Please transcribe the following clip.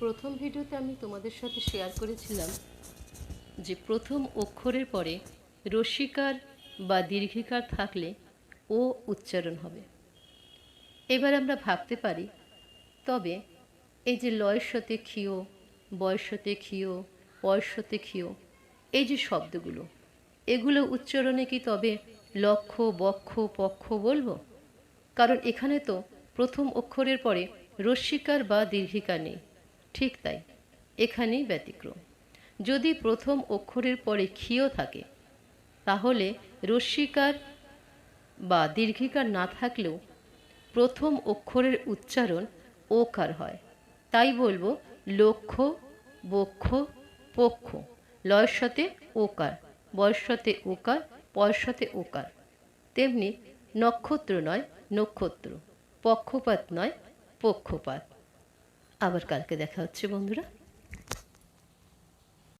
প্রথম ভিডিওতে আমি তোমাদের সাথে শেয়ার করেছিলাম যে প্রথম অক্ষরের পরে রস্বীকার বা দীর্ঘিকার থাকলে ও উচ্চারণ হবে। এবার আমরা ভাবতে পারি, তবে এই যে লয়সতে ক্ষীয় বয়সতে ক্ষীয় পয়সতে ক্ষীয়, এই যে শব্দগুলো, এগুলো উচ্চারণে কি তবে লক্ষ, বক্ষ, পক্ষ বলব? কারণ এখানে তো প্রথম অক্ষরের পরে রস্বীকার বা দীর্ঘিকার নেই। ঠিক তাই, এখানেই ব্যতিক্রম। যদি প্রথম অক্ষরের পরে ক্ষীয় থাকে, তাহলে রস্বীকার বা দীর্ঘিকার না থাকলেও প্রথম অক্ষরের উচ্চারণ ওকার হয়। তাই বলব লক্ষ বক্ষ, পক্ষ লয়সতে ওকার বয়সতে ওকার পয়সতে ওকার। তেমনি নক্ষত্র নয়, নক্ষত্র, পক্ষপাত নয়, পক্ষপাত। আবার কালকে দেখা হচ্ছে বন্ধুরা।